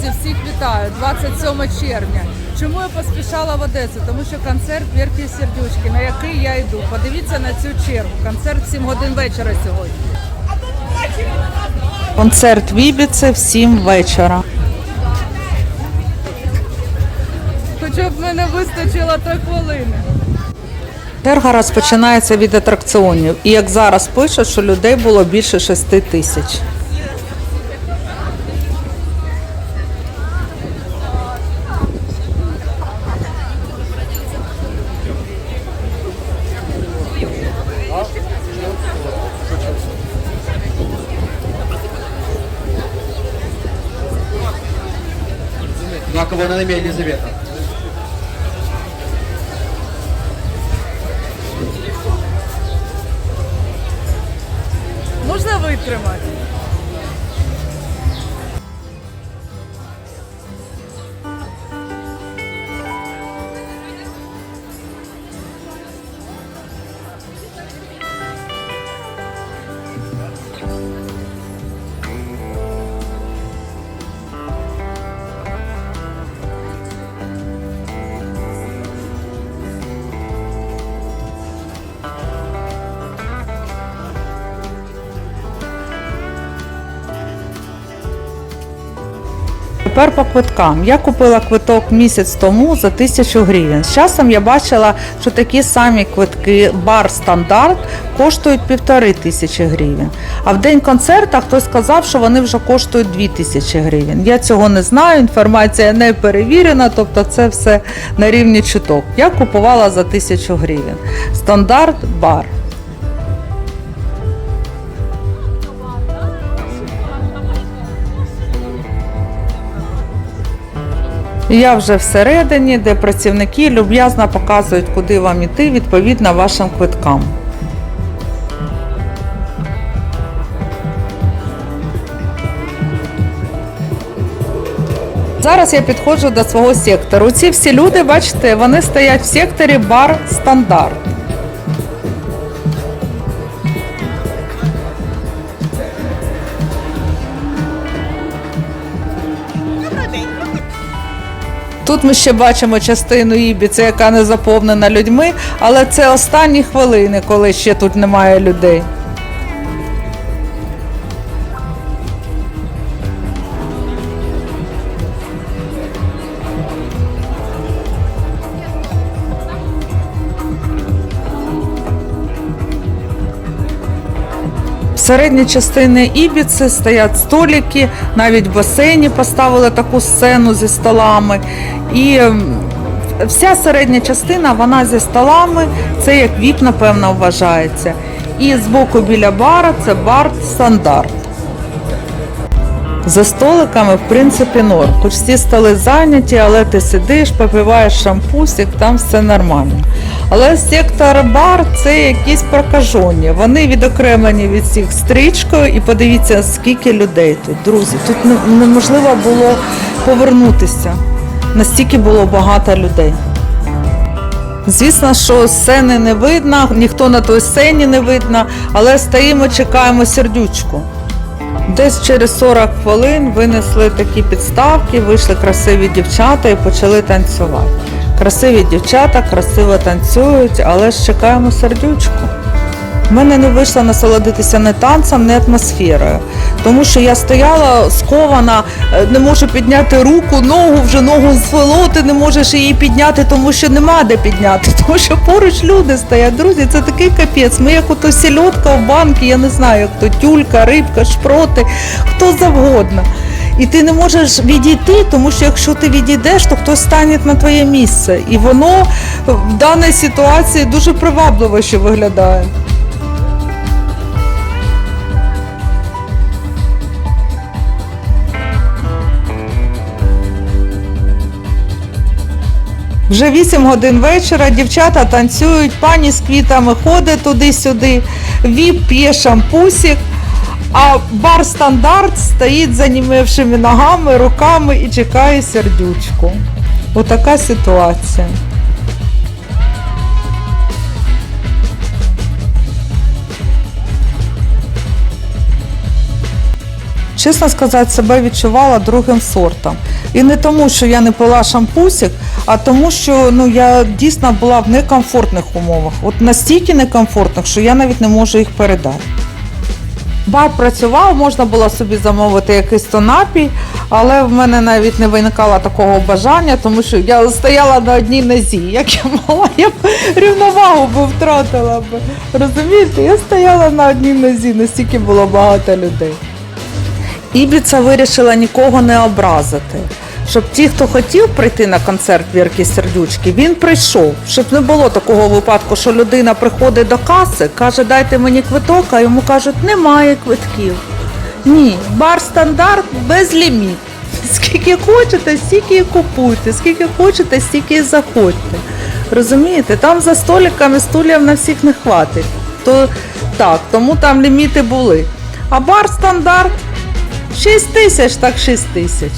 Друзі, всіх вітаю! 27 червня. Чому я поспішала в Одесу? Тому що концерт Вірки Сердючки, на який я йду. Подивіться на цю чергу. Концерт в 7 годин вечора сьогодні. Концерт в Ібіці в 7 вечора. Хоча б мене вистачило 3 хвилини. Черга розпочинається від атракціонів. І як зараз пишуть, що людей було більше 6 тисяч. На кого на Тепер по квиткам. Я купила квиток місяць тому за тисячу гривень. З часом я бачила, що такі самі квитки бар стандарт коштують півтори тисячі гривень. А в день концерта хтось сказав, що вони вже коштують дві тисячі гривень. Я цього не знаю, інформація не перевірена, тобто це все на рівні чуток. Я купувала за тисячу гривень. Стандарт бар. Я вже всередині, де працівники люб'язно показують, куди вам іти відповідно вашим квиткам. Зараз я підходжу до свого сектору. Ці всі люди, бачите, вони стоять в секторі бар стандарт. Тут ми ще бачимо частину Ібіці, яка не заповнена людьми, але це останні хвилини, коли ще тут немає людей. Середній частині Ібіці стоять столики, навіть в басейні поставили таку сцену зі столами. І ем, вся середня частина вона зі столами, це як віп, напевно, вважається. І збоку біля бара це бар стандарт. За столиками, в принципі, норм. Хоч всі столи зайняті, але ти сидиш, попиваєш шампусик, там все нормально. Але сектор бар це якісь прокажені. Вони відокремлені від всіх стрічкою, і подивіться, скільки людей тут. Друзі, тут неможливо було повернутися. Настільки було багато людей. Звісно, що сцени не видно, ніхто на той сцені не видно, але стоїмо, чекаємо сердючку. Десь через 40 хвилин винесли такі підставки, вийшли красиві дівчата і почали танцювати. Красиві дівчата красиво танцюють, але ж чекаємо сердючку. В мене не вийшло насолодитися не танцем, не атмосферою. Тому що я стояла скована, е, не можу підняти руку, ногу, вже ногу звело, ти не можеш її підняти, тому що нема де підняти, тому що поруч люди стоять. Друзі, це такий капець. Ми як ото сільотка в банки, я не знаю, як то тюлька, рибка, шпроти, хто завгодно. І ти не можеш відійти, тому що якщо ти відійдеш, то хтось стане на твоє місце. І воно в даній ситуації дуже привабливо ще виглядає. Вже 8 годин вечора дівчата танцюють, пані з квітами ходить туди-сюди, віп п'є шампусик, а бар стандарт стоїть за німевшими ногами, руками і чекає сердючку. Отака ситуація. чесно сказати, себе відчувала другим сортом. І не тому, що я не пила шампусик, а тому, що ну, я дійсно була в некомфортних умовах. От настільки некомфортних, що я навіть не можу їх передати. Бар працював, можна було собі замовити якийсь то напій, але в мене навіть не виникало такого бажання, тому що я стояла на одній нозі. Як я мала, я б рівновагу би втратила б. Розумієте, я стояла на одній нозі, настільки було багато людей. Ібіца вирішила нікого не образити. Щоб ті, хто хотів прийти на концерт Вірки Сердючки, він прийшов. Щоб не було такого випадку, що людина приходить до каси, каже, дайте мені квиток, а йому кажуть, немає квитків. Ні, бар стандарт без ліміт. Скільки хочете, стільки і купуйте, скільки хочете, стільки і заходьте. Розумієте, там за столиками стульів на всіх не хватить. То так, тому там ліміти були. А бар стандарт 6 тисяч, так 6 тисяч.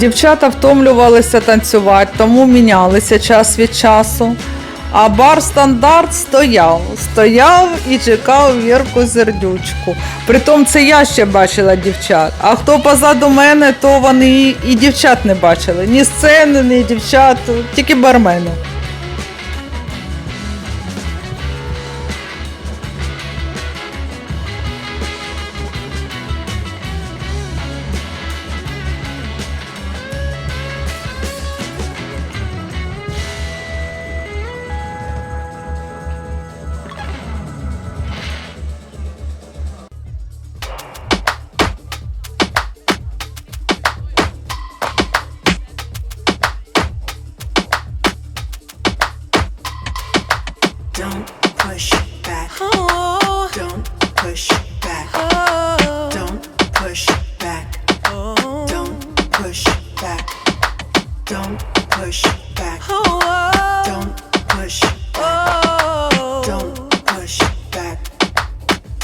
Дівчата втомлювалися танцювати, тому мінялися час від часу. А бар стандарт стояв, стояв і чекав Вірку Зердючку. Притом це я ще бачила дівчат. А хто позаду мене, то вони і дівчат не бачили. Ні сцени, ні дівчат, тільки бармени.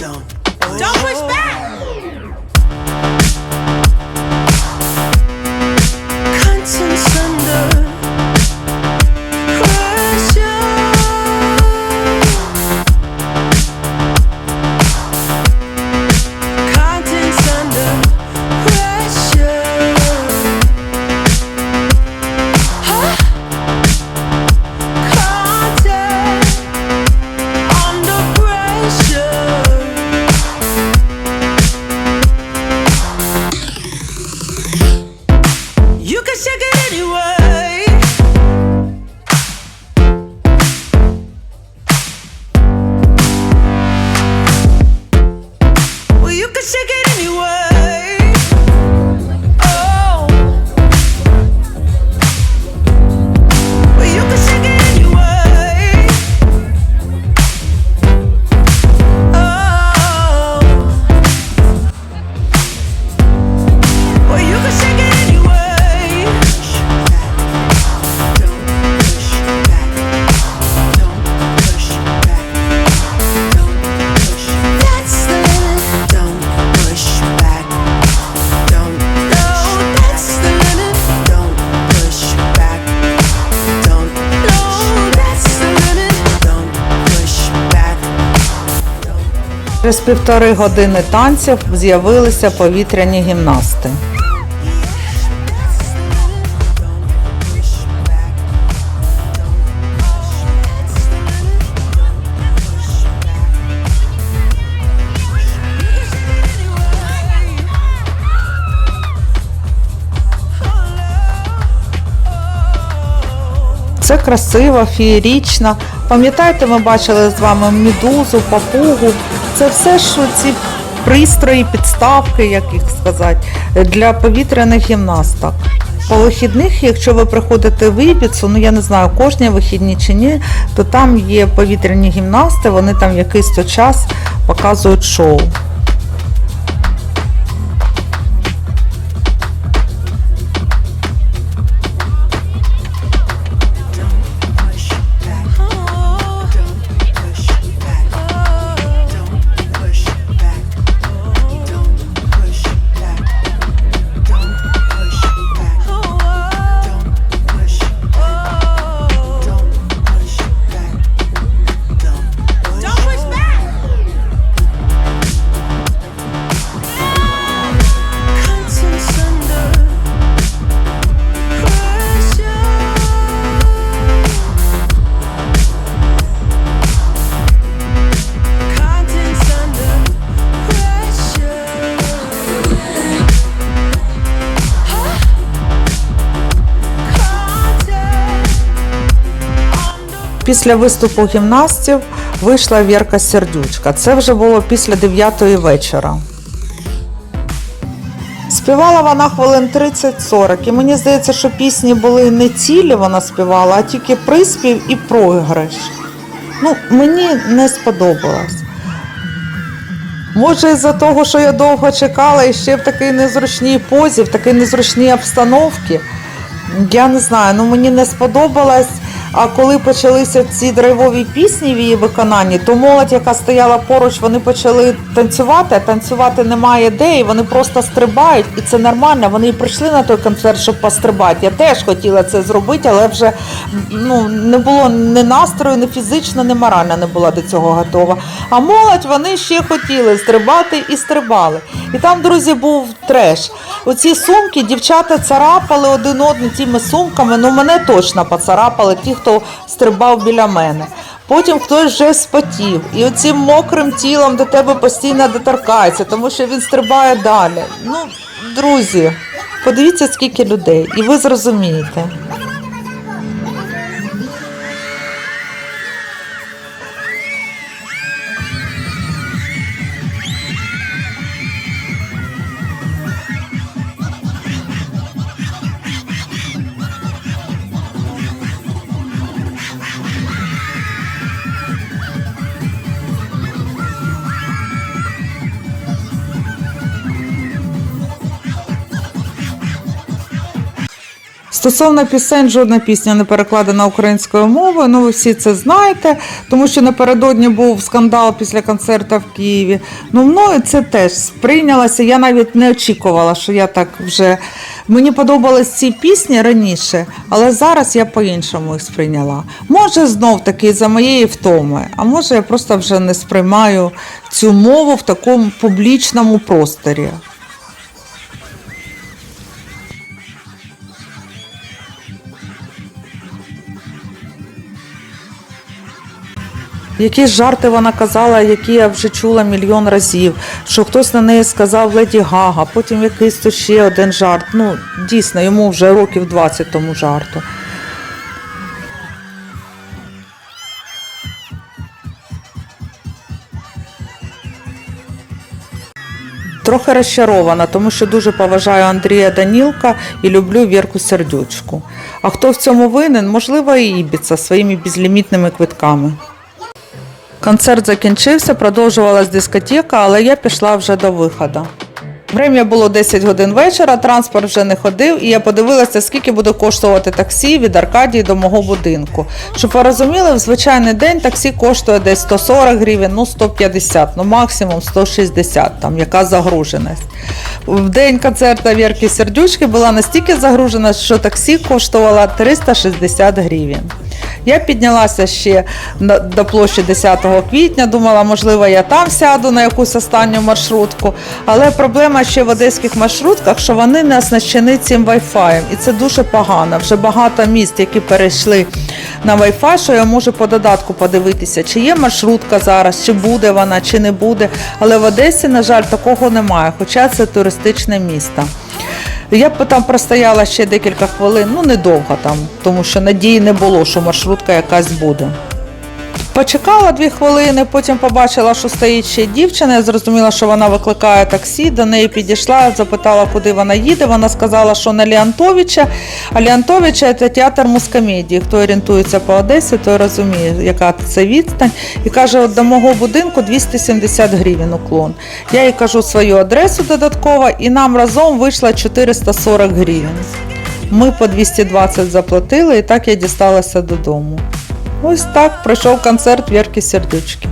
Don't push back. Через півтори години танців з'явилися повітряні гімнасти. Це красиво, феєрічно. Пам'ятаєте, ми бачили з вами медузу, папугу. Це все, що ці пристрої, підставки, як їх сказати, для повітряних гімнасток. По вихідних, якщо ви приходите в Ібіцу, ну я не знаю, кожні вихідні чи ні, то там є повітряні гімнасти, вони там якийсь то час показують шоу. Після виступу гімнастів вийшла Вірка Сердючка. Це вже було після 9 вечора. Співала вона хвилин 30-40, і мені здається, що пісні були не цілі, вона співала, а тільки приспів і програш. Ну, мені не сподобалось. Може, із-за того, що я довго чекала і ще в такій незручній позі, в такій незручній обстановці. Я не знаю, ну мені не сподобалось. А коли почалися ці драйвові пісні в її виконанні, то молодь, яка стояла поруч, вони почали танцювати, танцювати немає де, і вони просто стрибають, і це нормально. Вони прийшли на той концерт, щоб пострибати. Я теж хотіла це зробити, але вже ну, не було ні настрою, ні фізично, ні морально не була до цього готова. А молодь вони ще хотіли стрибати і стрибали. І там, друзі, був треш. Оці сумки дівчата царапали один одну тими сумками. Ну мене точно поцарапали ті, хто стрибав біля мене. Потім хтось вже спотів, і оцим мокрим тілом до тебе постійно доторкається, тому що він стрибає далі. Ну, друзі, подивіться, скільки людей, і ви зрозумієте. Стосовно пісень, жодна пісня не перекладена українською мовою. Ну ви всі це знаєте, тому що напередодні був скандал після концерту в Києві. Ну мною це теж сприйнялося. Я навіть не очікувала, що я так вже мені подобались ці пісні раніше, але зараз я по-іншому їх сприйняла. Може, знов таки за моєї втоми, а може я просто вже не сприймаю цю мову в такому публічному просторі. Які жарти вона казала, які я вже чула мільйон разів, що хтось на неї сказав Леді Гага, потім якийсь то ще один жарт. Ну, дійсно, йому вже років 20 тому жарту. Трохи розчарована, тому що дуже поважаю Андрія Данілка і люблю Вірку Сердючку. А хто в цьому винен, можливо, і Ібіца своїми безлімітними квитками. Концерт закінчився, продовжувалась дискотека, але я пішла вже до виходу. Время було 10 годин вечора, транспорт вже не ходив, і я подивилася, скільки буде коштувати таксі від Аркадії до мого будинку. Щоб ви розуміли, в звичайний день таксі коштує десь 140 гривень, ну 150, ну максимум 160, там яка загруженість. В день концерту Вірки Сердючки була настільки загружена, що таксі коштувало 360 гривень. Я піднялася ще до площі 10 квітня, думала, можливо, я там сяду на якусь останню маршрутку. Але проблема ще в одеських маршрутках, що вони не оснащені цим Wi-Fi. І це дуже погано. Вже багато міст, які перейшли на Wi-Fi, що я можу по додатку подивитися, чи є маршрутка зараз, чи буде вона, чи не буде. Але в Одесі, на жаль, такого немає, хоча це туристичне місто. Я б там простояла ще декілька хвилин, ну недовго там, тому що надії не було, що маршрутка якась буде. Почекала дві хвилини, потім побачила, що стоїть ще дівчина. Я зрозуміла, що вона викликає таксі. До неї підійшла, запитала, куди вона їде. Вона сказала, що на Леонтовича. А Леонтовича це театр мускомедії. Хто орієнтується по Одесі, той розуміє, яка це відстань. І каже, от до мого будинку 270 гривень уклон. Я їй кажу свою адресу додатково, і нам разом вийшло 440 гривень. Ми по 220 заплатили, і так я дісталася додому. Ось так пройшов концерт Вірки Сердючки.